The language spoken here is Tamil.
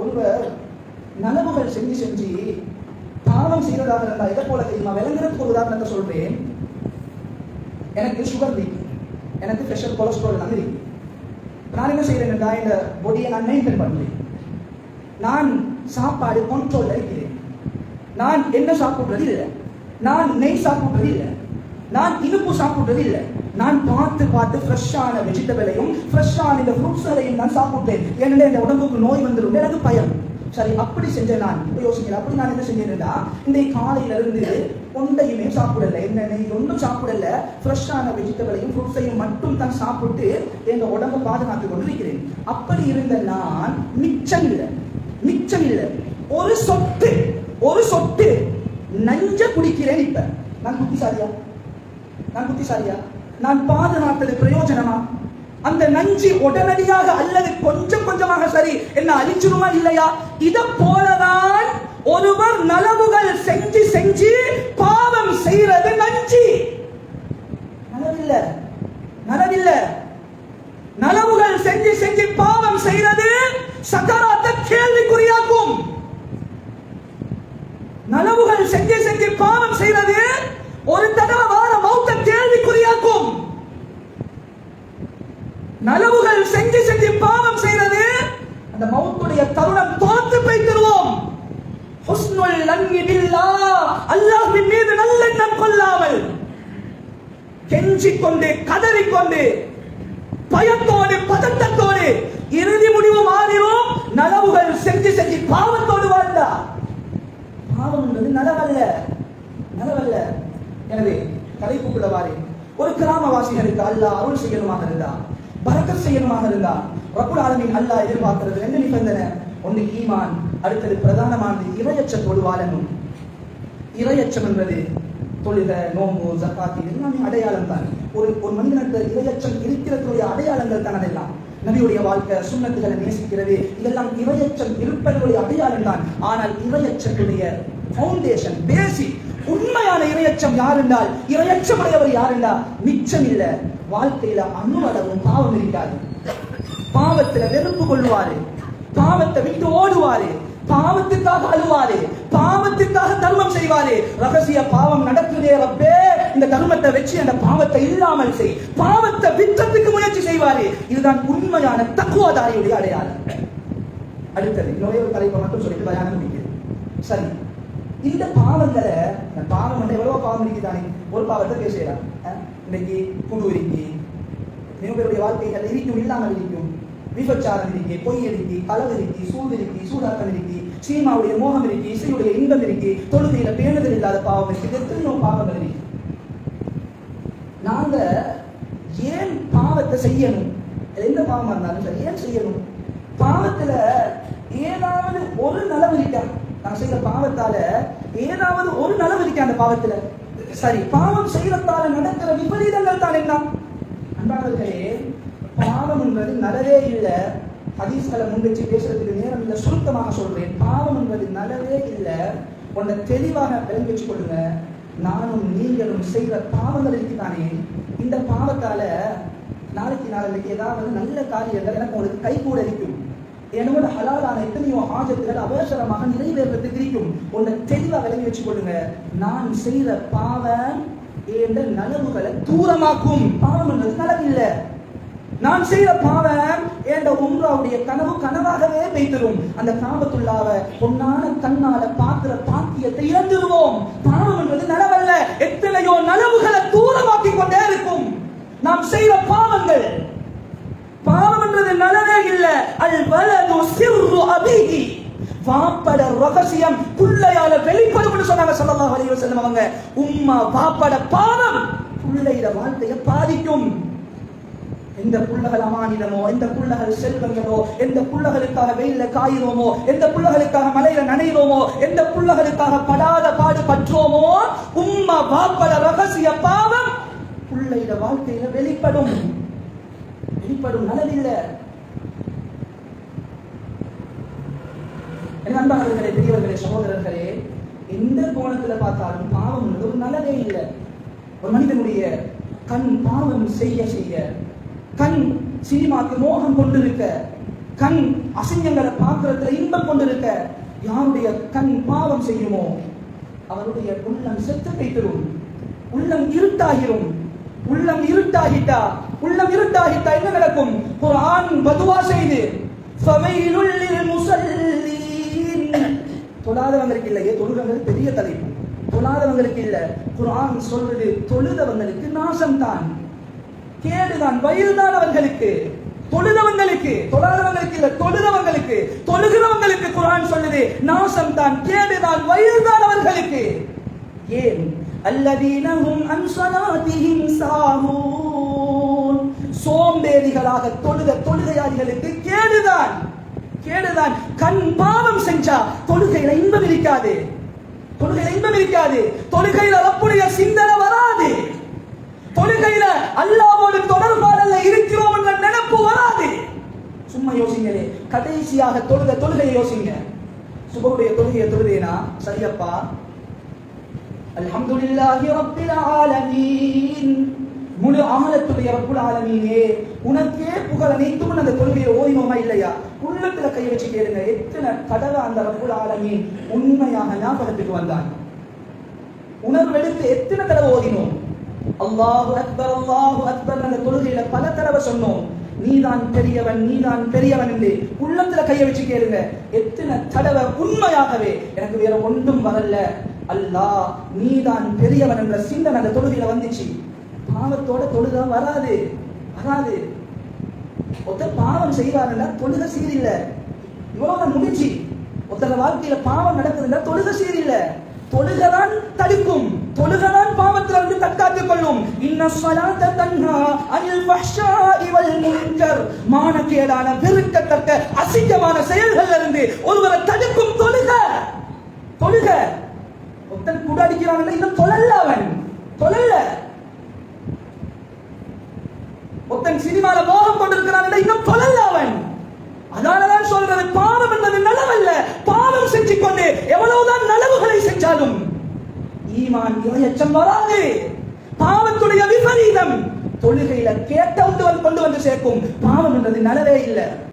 ஒருவர் நனவுகள் செஞ்சு செஞ்சு பாவம் செய்யறதாக இருந்தா இதை போல தெரியுமா? விளங்குறதுக்கு ஒரு உதாரணத்தை சொல்றேன். எனக்கு சுகர் லீக் எனக்கு ப்ரெஷர் கொலஸ்ட்ரால் எல்லாம் நான் என்ன செய்யறேன்டா இந்த பொடியை நான் மெயின்டைன் பண்ணுறேன் நான் சாப்பாடு கண்ட்ரோல்ல இருக்கிறேன் நான் என்ன சாப்பிடுறது இல்லை நான் நெய் சாப்பிடுறது இல்லை நான் இனிப்பு சாப்பிட்டது இல்லை நான் பார்த்து பார்த்து ஃப்ரெஷ்ஷான வெஜிடபிளையும் ஃப்ரெஷ்ஷான இந்த ஃப்ரூட்ஸ்களையும் நான் சாப்பிட்டேன். ஏன்னா இந்த உடம்புக்கு நோய் வந்துடும். எனக்கு பயம். சரி அப்படி செஞ்சேன் நான் இப்போ யோசிக்கிறேன் அப்படி நான் என்ன செஞ்சேன்னா இந்த காலையில இருந்து ஒன்றையுமே சாப்பிடல. என்ன ஒன்றும் சாப்பிடல. ஃப்ரெஷ்ஷான வெஜிடபிளையும் ஃப்ரூட்ஸையும் மட்டும் தான் சாப்பிட்டு எங்க உடம்பை பாதுகாத்து கொண்டு இருக்கிறேன் அப்படி இருந்த நான் மிச்சம் இல்லை. மிச்சம் இல்லை. ஒரு சொட்டு ஒரு சொட்டு நஞ்ச குடிக்கிறேன் இப்ப. நான் புத்திசாலியா நான் புத்திசாலியா? நான் பாதுகாத்தது பிரயோஜனமா? அந்த நஞ்சு உடனடியாக அல்லது கொஞ்சம் கொஞ்சமாக சரி என்ன அழிச்சிருமா இல்லையா? இத போலதான் ஒருவர் நலவுகள் செஞ்சு செஞ்சு பாவம் செய்யறது நஞ்சு. நலவில்ல. நலவில்ல. நலவுகள் செஞ்சு செஞ்சு பாவம் செய்யறது சகராத்த கேள்விக்குறியாக்கும். நலவுகள் செஞ்சு செஞ்சு பாவம் செய்யறது ஒரு தடவை வார மௌத்த கேள்விக்குறியாக்கும் நலவுகள் செஞ்சு செஞ்சு பாவம் செய்தது அந்த மௌத்துடைய தருணம் தோத்து போய்த்திருவோம் ஹுஸ்னுல் லன்னி அல்லாஹ்வின் மீது நல்லெண்ணம் கொள்ளாமல் கெஞ்சிக் கொண்டு கதறிக்கொண்டு பயத்தோடு பதட்டத்தோடு இறுதி முடிவு மாறிடும் நலவுகள் செஞ்சு செஞ்சு பாவத்தோடு வாழ்ந்தா. பாவம் என்பது நலவல்ல நலவல்ல. எனவே தலைப்புக்குள்ள வாரேன் ஒரு கிராமவாசிகளுக்கு அல்லாஹ் அருள் செய்யணுமாக இருந்தான் பறக்க செய்யணுமாக இருந்தா ரகுல் ஆலமின் அல்லாஹ் எதிர்பார்க்கிறது. ரெண்டு நிபந்தனை. ஒன்று ஈமான் அடுத்தது பிரதானமானது இரையச்சத்தோடு தொழுவாளனும் இரையச்சம் என்பது தொழுக நோம்பு ஜக்காத்து எல்லாமே அடையாளம் தான். ஒரு ஒரு மனிதனுக்கு இரையச்சம் இருக்கிறதுடைய அடையாளங்கள் தான் அதெல்லாம். நபியுடைய வாழ்க்கை சுண்ணத்துகளை நேசிக்கிறது இதெல்லாம் இரையச்சம் இருப்பதனுடைய அடையாளம் தான். ஆனால் இரையச்சத்துடைய ஃபவுண்டேஷன் பேசிக் உண்மையான இரையச்சம் யார் என்றால் இரையச்சம் உடையவர் யார் என்றால் மிச்சம் இல்லை வாழ்க்கையில அணுவளவும் பாவம் இருக்காது. பாவத்துல வெறுப்பு கொள்வாரு பாவத்தை விட்டு ஓடுவாரு. பாவத்துக்காக அழுவாரு. பாவத்துக்காக தர்மம் செய்வாரு. ரகசிய பாவம் நடக்குதே ரப்பே. இந்த தர்மத்தை வச்சு அந்த பாவத்தை இல்லாமல் செய். பாவத்தை விற்றத்துக்கு முயற்சி செய்வாரு. இதுதான் உண்மையான தக்குவாதாரியுடைய அடையாளம். அடுத்தது இன்னொரு தலைப்பை மட்டும் சொல்லிட்டு பயானம் சரி. இந்த பாவங்களை இந்த பாவம் வந்து எவ்வளவு பாவம் இருக்குதானே ஒரு பாவத்தை பேசலாம் இன்னைக்கு குடு இருக்கு. இவங்களுடைய வாழ்க்கைகள் இருக்கும் இல்லாமல் இருக்கும் விபச்சாரம் இருக்கு பொய் இருக்கு களவு இருக்கு சூடு இருக்கு சூடாட்டம் இருக்கு சீமாவுடைய மோகம் இருக்கு இசையுடைய இன்பம் இருக்கு தொழுகையில பேணுதல் இல்லாத பாவம் இருக்கு எத்தனையோ பாவங்கள் இருக்கு. நாங்க ஏன் பாவத்தை செய்யணும்? எந்த பாவமா இருந்தாலும் சரி ஏன் செய்யணும்? பாவத்துல ஏதாவது ஒரு நல்ல நான் செய்யற பாவத்தால ஏதாவது ஒரு நலவு இருக்கா அந்த பாவத்துல. சரி பாவம் செய்யறதால நடக்கிற விபரீதங்கள் தான் என்ன? அன்பானவர்களே பாவம் என்பது நலவே இல்லை. ஹதீஸ்களை முன்வச்சு பேசுறதுக்கு நேரம் இல்லை சுருக்கமாக சொல்றேன். பாவம் என்பது நலவே இல்லை. உன்னை தெளிவாக விளங்கி வச்சு கொள்ளுங்க. நானும் நீங்களும் செய்கிற பாவங்கள் இருக்குதானே இந்த பாவத்தால நாளைக்கு நாளைக்கு ஏதாவது நல்ல காரியங்கள் எனக்கு உங்களுக்கு கை கூட இருக்கும். என்னோட ஹலாலான எத்தனையோ ஆஜத்துகள் அவசரமாக நிறைவேறதுக்கு இருக்கும் உன்னை தெளிவாக விளங்கி வச்சு கொள்ளுங்க நான் செய்கிற பாவம் என்ற நலவுகளை தூரமாக்கும். பாவம் என்பது நலவு இல்லை நான் செய்கிற பாவம் என்ற உம்ராவுடைய கனவு கனவாகவே வைத்திரும் அந்த காபத்துள்ளாவ பொன்னான கண்ணால பார்க்கிற பாக்கியத்தை இழந்துருவோம். பாவம் என்பது நலவல்ல எத்தனையோ நலவுகளை தூரமாக்கி கொண்டே இருக்கும். நாம் செய்கிற பாவங்கள் அல்வலது சிர்ரு அபிஹி. வாப்பட ரகசியம் புள்ளையால வெளிப்படும் சொன்னாங்க சல்லல்லாஹு அலைஹி வஸல்லம் அவங்க. உம்மா வாப்பட பாவம் புள்ளையிட வாழ்க்கையை பாதிக்கும். எந்த புள்ளகள் அமானிடமோ எந்த புள்ளகள் செல்வங்களோ எந்த புள்ளகளுக்காக வெயில காயிறோமோ எந்த புள்ளகளுக்காக மலையில நனைகிறோமோ எந்த புள்ளகளுக்காக படாத பாடு பற்றோமோ உம்மா வாப்பட ரகசிய பாவம் புள்ளையிட வாழ்க்கையில வெளிப்படும். வெளிப்படும் நலனில்லை. அன்பானவர்களே பெரியவர்களே சகோதரர்களே எந்த கோணத்துல பார்த்தாலும் பாவம் ஒரு நல்லதே இல்லை. ஒரு மனிதனுடைய கண் பாவம் செய்ய செய்ய கண் சினிமாக்கு மோகம் கொண்டிருக்க கண் அசிங்கங்களை பார்க்கறதுல இன்பம் கொண்டிருக்க யாருடைய கண் பாவம் செய்யுமோ அவருடைய உள்ளம் செத்து போய்த்திரும் உள்ளம் இருட்டாகிரும். உள்ளம் இருட்டாகிட்டா உள்ளம் இருட்டாகிட்டா என்ன நடக்கும்? குர்ஆன் பதுவா செய்து ஃபவைலுல் லில் தொழாதவங்களுக்கு இல்லையே தொழுகிறவங்களுக்கு பெரிய தலைப்பு. தொழாதவங்களுக்கு இல்ல குரான் சொல்றது தொழுதவங்களுக்கு நாசம்தான். கேடுதான் வயல்தான் அவர்களுக்கு தொழுதவங்களுக்கு தொழாதவங்களுக்கு இல்ல தொழுதவங்களுக்கு. தொழுகிறவங்களுக்கு குரான் சொல்லுது நாசம் தான் கேடுதான் வயல்தான் அவர்களுக்கு ஏன் அல்லதீனஹும் அன் ஸலாத்திஹிம் சாஹூன் சோம்பேறிகளாக தொழுத தொழுகையாளிகளுக்கு கேடுதான். கேடுதான். கண் பாவம் செஞ்சா தொழுகையில இன்பம் இருக்காது. தொழுகையில இன்பம் இருக்காது. தொழுகையில ரப்புடைய சிந்தனை வராது. தொழுகையில அல்லாவோடு தொடர்பாடல்ல இருக்கிறோம் என்ற நினைப்பு வராது. சும்மா யோசிங்களே கடைசியாக தொழுத தொழுகையை யோசிங்க. சுபவுடைய தொழுகையை தொழுதேனா? சரியப்பா. அல்ஹம்துலில்லாஹி ரப்பில் ஆலமீன். முழு ஆலத்துடைய ரப்புல் ஆலமீனே. உனக்கே புகழ் அனைத்தும் அந்த தொழுகையை ஓய்வோமா இல்லையா? உள்ளத்துல கை வச்சு கேளுங்க எத்தனை தடவை அந்த ரப்புல் ஆலமி உண்மையாக ஞாபகத்துக்கு வந்தான் உணர்வெடுத்து எத்தனை தடவை ஓதினோம்? அல்லாஹு அக்பர் அல்லாஹு அக்பர் அந்த தொழுகையில பல தடவை சொன்னோம். நீதான் பெரியவன் நீதான் பெரியவன் என்று உள்ளத்துல கைய வச்சு கேளுங்க. எத்தனை தடவை உண்மையாகவே எனக்கு வேற ஒன்றும் வரல. அல்லாஹ் நீதான் பெரியவன் என்ற சிந்தனை அந்த தொழுகையில வந்துச்சு. பாவத்தோட தொழுதான் வராது. வராது. ஒருத்தர் பாவம் செய்வாருன்னா தொழுகை சீரில்ல. யோக முடிஞ்சு. ஒருத்தர் வாழ்க்கையில பாவம் நடக்குதுன்னா தொழுகை சீரில்ல. தொழுகதான் தடுக்கும். தொழுகதான் பாவத்திலிருந்து தற்காத்துக் கொள்ளும். இன்ன ஸலாத்த தன்ஹா அனில் ஃபஹ்ஷாஇ வல் முன்கர். மானக்கேடான வெறுக்கத்தக்க அசிங்கமான செயல்கள்ல இருந்து ஒருவரை தடுக்கும். தொழுக. தொழுக. ஒருத்தன் கூட அடிக்கிறான் இன்னும் தொழல்ல அவன். தொழல ஒருத்தன் சினிமால மோகம் கொண்டிருக்கிறான் இன்னும் தொழல அவன். அதனாலதான் சொல்றது பாவம் என்பது நலவல்ல பாவம் செஞ்சு கொண்டு எவ்வளவுதான் நலவுகளை செஞ்சாலும் ஈமான் இரையச்சம் வராது. பாவத்துடைய விபரீதம் தொழுகையில கேட்ட கொண்டு வந்து சேர்க்கும். பாவம் என்றது நலவே இல்லை.